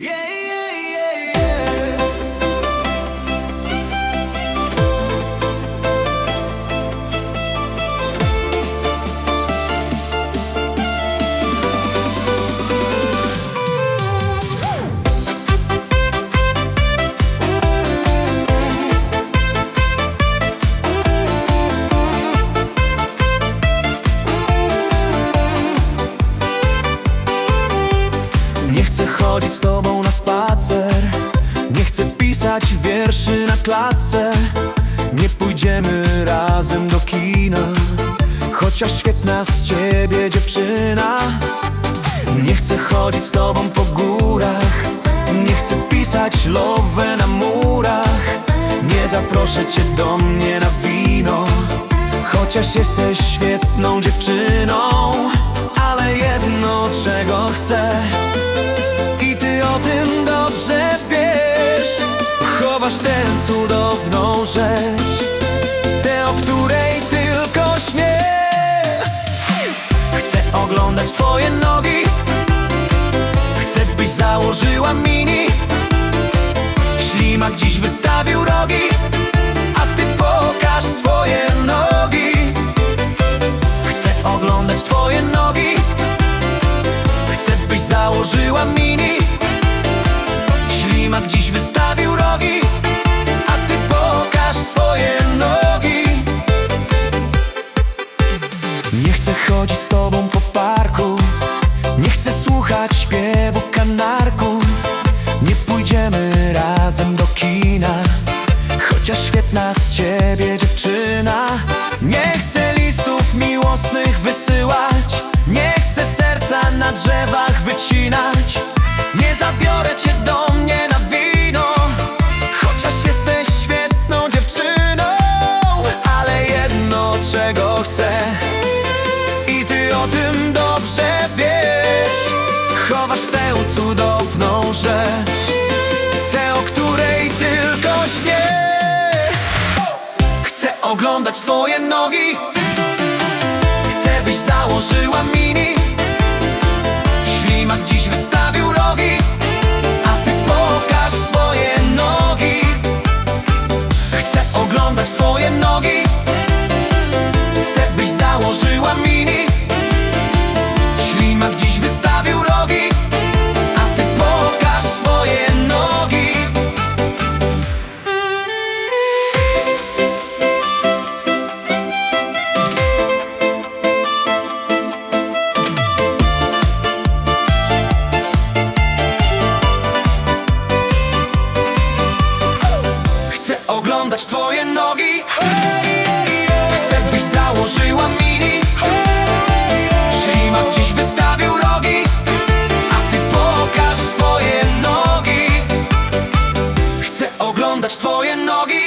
Yeah, chodzić z tobą na spacer. Nie chcę pisać wierszy na klatce. Nie pójdziemy razem do kina Chociaż świetna z ciebie dziewczyna. Nie chcę chodzić z tobą po górach Nie chcę pisać love na murach. Nie zaproszę cię do mnie na wino Chociaż jesteś świetną dziewczyną Ale jedno czego chcę Chowasz tę cudowną rzecz Tę, o której tylko śnię. Chcę oglądać twoje nogi Chcę byś założyła mini. Ślimak dziś wystawił rogi A ty pokaż swoje nogi. Chcę oglądać twoje nogi Chcę byś założyła mini. Ślimak dziś wystawił Chociaż świetna z ciebie dziewczyna. Nie chcę listów miłosnych wysyłać. Nie chcę serca na drzewach wycinać. Nie zabiorę cię do mnie na wino. Chociaż jesteś świetną dziewczyną Ale jedno czego chcę. I ty o tym dobrze wiesz. Chowasz tę cudowną rzecz oglądać twoje nogi. Chcę byś założyła mini twoje nogi. Chcę byś założyła mini. Ślimak dziś wystawił rogi. A ty pokaż swoje nogi. Chcę oglądać twoje nogi.